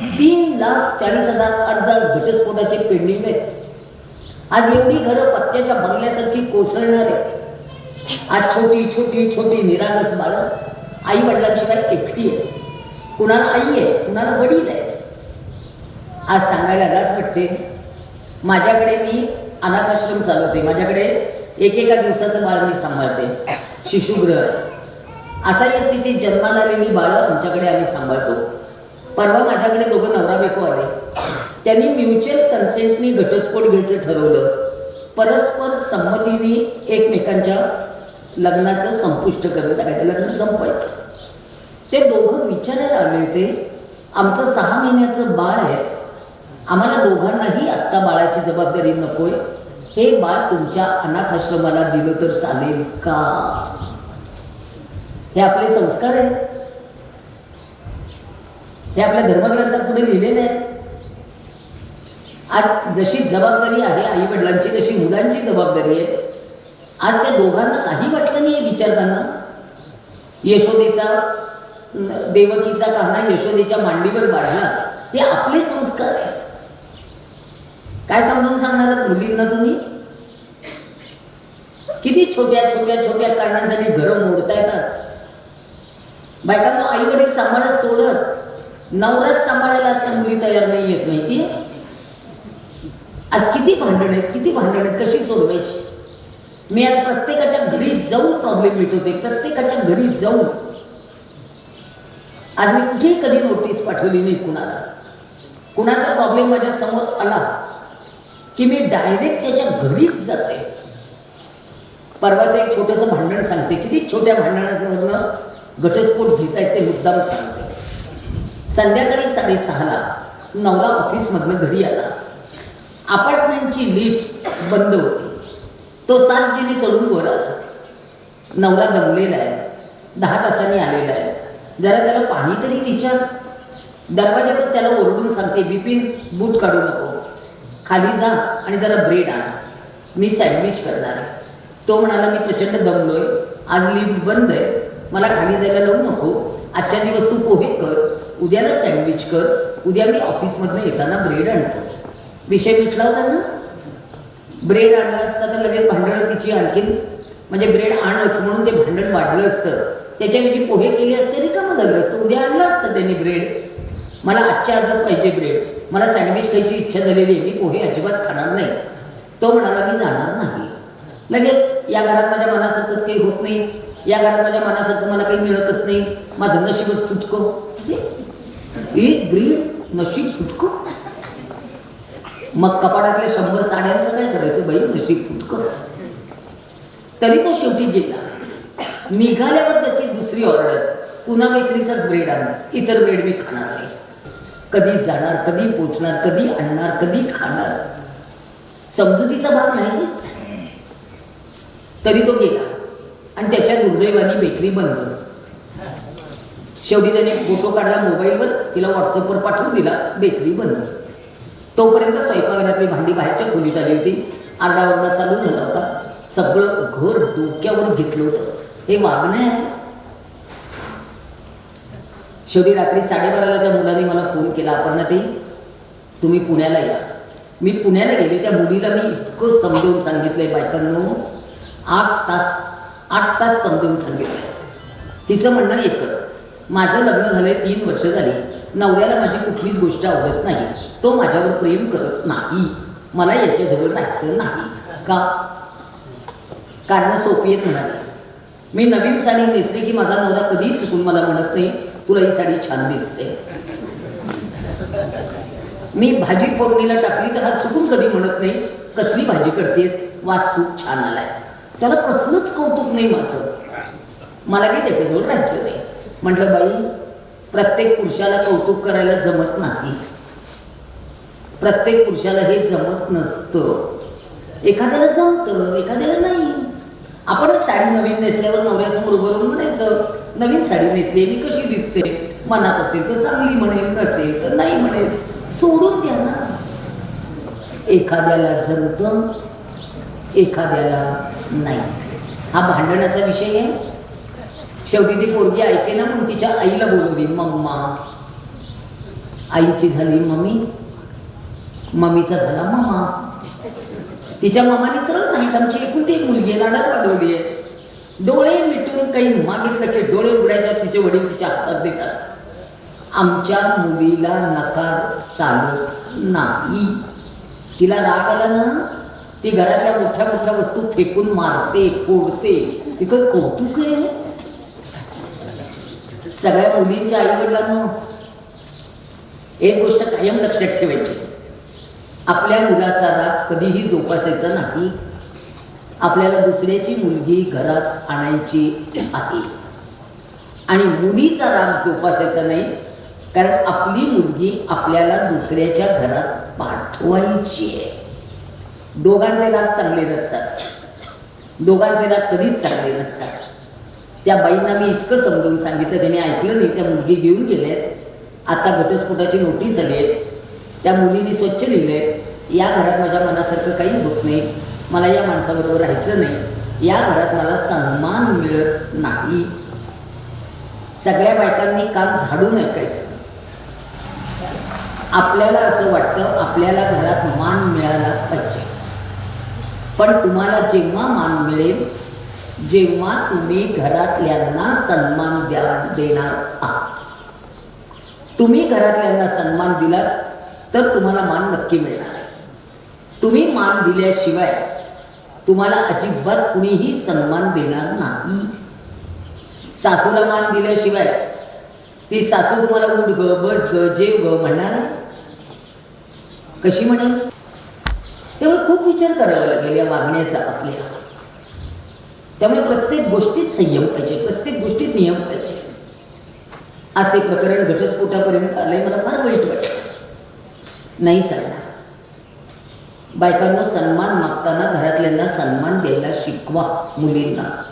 तीन लाख चाळीस हजार अर्ज आज घटस्फोटाचे पेंडिंग आहेत. आज एवढी घरं पत्त्याच्या बंगल्यासारखी कोसळणार आहेत. आज छोटी छोटी छोटी निरागस बाळं आई वडिलांशिवाय एकटी आहे कुणाला आई आहे कुणाला वडील आहे आज सांगायला लाज वाटते. माझ्याकडे मी अनाथाश्रम चालवते. माझ्याकडे एक एका दिवसाचं बाळ मी सांभाळते. शिशुगृह असा या स्थितीत जन्माला आलेली बाळं आमच्याकडे आम्ही सांभाळतो. परवा माझ्याकडे दोघं नवरा बायको आले. त्यांनी म्युच्युअल कन्सेंटनी घटस्फोट घ्यायचं ठरवलं. परस्पर संमतीने एकमेकांच्या लग्नाचं संपुष्ट करून टाकायचं. लग्न संपवायचं. ते दोघं विचारायला आले होते आमचं सहा महिन्याचं बाळ आहे. आम्हाला दोघांनाही आत्ता बाळाची जबाबदारी नकोय. हे बाळ तुमच्या अनाथाश्रमाला दिलं तर चालेल का? हे आपले संस्कार आहेत. हे आपल्या धर्मग्रंथात पुढे लिहिलेले आहे? आज जशी जबाबदारी आहे आई वडिलांची तशी मुलांची जबाबदारी आहे. आज त्या दोघांना काही वाटलं नाही विचारताना. यशोदेचा देवकीचा कान्हा यशोदेच्या मांडीवर बाळला. हे आपले संस्कार आहेत. काय समजावून सांगणार आहात मुलींना तुम्ही? किती छोट्या छोट्या छोट्या कारणांसाठी घरं मोडतायतच. बायकांना आई वडील सांभाळत सोडत. नवराच सांभाळायला आता मुली तयार नाही आहेत माहिती? आज किती भांडण आहेत किती भांडण आहेत कशी सोडवायची? मी आज प्रत्येकाच्या घरी जाऊन प्रॉब्लेम मिटवते प्रत्येकाच्या घरी जाऊन. आज मी कुठेही कधी नोटीस पाठवली नाही कुणाला. कुणाचा प्रॉब्लेम माझ्यासमोर आला की मी डायरेक्ट त्याच्या घरीच जाते. परवाचं एक छोटंसं भांडण सांगते. किती छोट्या भांडणावरनं घटस्फोट घेत आहेत ते मुद्दाम सांगते. संध्याकाळी साडेसहाला नवरा ऑफिसमधनं घरी आला. अपार्टमेंटची लिफ्ट बंद होती. तो सात जिने चढून वर आला. नवरा दमलेला आहे. दहा तासांनी आलेला आहे. जरा त्याला पाणी तरी विचार. दरवाजातच त्याला ओरडून सांगते बिपिन बूट काढू नको. खाली जा आणि जरा ब्रेड आण. मी सँडविच करणार आहे. तो म्हणाला मी प्रचंड दमलोय. आज लिफ्ट बंद आहे. मला खाली जायला लावू नको. आजच्या दिवस तू पोहे कर. उद्याला सँडविच कर. उद्या मी ऑफिसमधनं येताना ब्रेड आणतो विषय मिटला होता ना? ब्रेड आणलं असतं तर लगेच भांडणं तिची आणखीन म्हणजे ब्रेड आणच म्हणून ते भांडण वाढलं असतं. त्याच्याऐवजी पोहे केले असते रिकामं झालं असतं. उद्या आणलं असतं त्यांनी ब्रेड मला आजच्या आजच पाहिजे ब्रेड मला सँडविच खायची इच्छा झालेली आहे. मी पोहे अजिबात खाणार नाही. तो म्हणाला मी जाणार नाही. लगेच या घरात माझ्या मनासारखंच काही होत नाही. या घरात माझ्या मनासारखं मला काही मिळतच नाही. माझं नशीबच फुटकं. एक ब्रेड नशीब फुटकं. मग कपाडातल्या शंभर साड्यांचं काय करायचं बाई? नशीब फुटकं. तरी तो शेवटी गेला. निघाल्यावर त्याची दुसरी ऑर्डर पुन्हा बेकरीचाच ब्रेड आणला इतर ब्रेड मी खाणार नाही. कधी जाणार कधी पोचणार कधी आणणार कधी खाणार. समजुतीचा भाग नाहीच. तरी तो गेला. आणि त्याच्या दुर्दैवानी बेकरी बंद. शेवटी त्याने फोटो काढला मोबाईलवर तिला व्हॉट्सअपवर पाठवून दिला बेकरी बंद. तोपर्यंत स्वयंपाकघरातली भांडी बाहेरच्या खोलीत आली होती. आरडाओरडा चालू झाला होता. सगळं घर डोक्यावर घेतलं होतं. हे वागणं आहे. शेवटी रात्री साडेबाराला त्या मुलाने मला फोन केला आपण ते तुम्ही पुण्याला या. मी पुण्याला गेले त्या मुलीला मी इतकं समजावून आहे बायकांनो. आठ तास आठ तास समजावून सांगितलंय. तिचं म्हणणं एकच माझं लग्न झालंय तीन वर्ष झाली. नवऱ्याला माझी कुठलीच गोष्ट आवडत नाही. तो माझ्यावर प्रेम करत नाही. मला याच्याजवळ राहायचं नाही. का? कारण सोपी आहेत म्हणाले. मी नवीन साडी नेसली की माझा नवरा कधीही चुकून मला म्हणत नाही तुला ही साडी छान दिसते. मी भाजी फोडणीला टाकली तर हा चुकून कधी म्हणत नाही कसली भाजी करतेस? वास खूप छान आलाय. त्याला कसलंच कौतुक नाही माझं. मला काही त्याच्याजवळ राहायचं नाही. म्हटलं बाई प्रत्येक पुरुषाला कौतुक करायला जमत नाही. प्रत्येक पुरुषाला हे जमत नसतं. एखाद्याला जमतं एखाद्याला नाही. आपणच साडी नवीन नेसल्यावर नवऱ्यासमोर उभं राहून म्हणायचं नवीन साडी नेसली मी कशी दिसते? मनात असेल तर चांगली म्हणेल नसेल तर नाही म्हणेल. सोडून द्या ना. एखाद्याला जमतं एखाद्याला नाही. हा भांडणाचा विषय आहे. शेवटी ती पोरगी ऐके ना म्हणून तिच्या आईला बोलवली मम्मा. आईची झाली मम्मी. मम्मीचा झाला मामा तिच्या मामाने सरळ सांगितलं आमची एकुलती एक मुलगी लाडात वाढवली आहे. डोळे मिटून काही मागितलं की डोळे उघडायच्या तिचे वडील तिच्या हातात देतात. आमच्या मुलीला नकार चालत नाही. तिला राग आला ना ती घरातल्या मोठ्या मोठ्या वस्तू फेकून मारते फोडते. इकडे कौतुक आहे. सगळ्या मुलींच्या आईवडिलांना एक गोष्ट कायम लक्षात ठेवायची. आपल्या मुलाचा राग कधीही जोपासायचा नाही. आपल्याला दुसऱ्याची मुलगी घरात आणायची आहे. आणि मुलीचा राग जोपासायचा नाही कारण आपली मुलगी आपल्याला दुसऱ्याच्या घरात पाठवायची आहे. दोघांचे राग चांगले नसतात. दोघांचे राग कधीच चांगले नसतात. त्या बाईंना मी इतकं समजावून सांगितलं त्यांनी ऐकलं नाही त्या मुलगी घेऊन गेल्यात आता घटस्फोटाची नोटीस आली आहे. त्या मुलीने स्वच्छ लिहिलंय या घरात माझ्या मनासारखं काही होत नाही. मला या माणसाबरोबर राहायचं नाही. या घरात मला सन्मान मिळत नाही. सगळ्या बायकांनी काम झाडून ऐकायचं. आपल्याला असं वाटतं आपल्याला घरात मान मिळाला पाहिजे. पण तुम्हाला जेव्हा मान मिळेल जेव्हा तुम्ही घरातल्यांना सन्मान द्या देणार आहात. तुम्ही घरातल्यांना सन्मान दिलात तर तुम्हाला मान नक्की मिळणार आहे. तुम्ही मान दिल्याशिवाय तुम्हाला अजिबात कुणीही सन्मान देणार नाही. सासूला मान दिल्याशिवाय ती सासू तुम्हाला उठ ग बस ग जेव ग म्हणणार आहे? कशी म्हणेल? त्यामुळे खूप विचार करावा लागेल या वागण्याचा आपल्या त्यामुळे प्रत्येक गोष्टीत संयम पाहिजे प्रत्येक गोष्टीत नियम पाहिजे. आज ते प्रकरण घटस्फोटापर्यंत आलंय मला फार वाईट वाटलं. नाही चालणार. बायकांना सन्मान मागताना घरातल्यांना सन्मान द्यायला शिकवा मुलींना.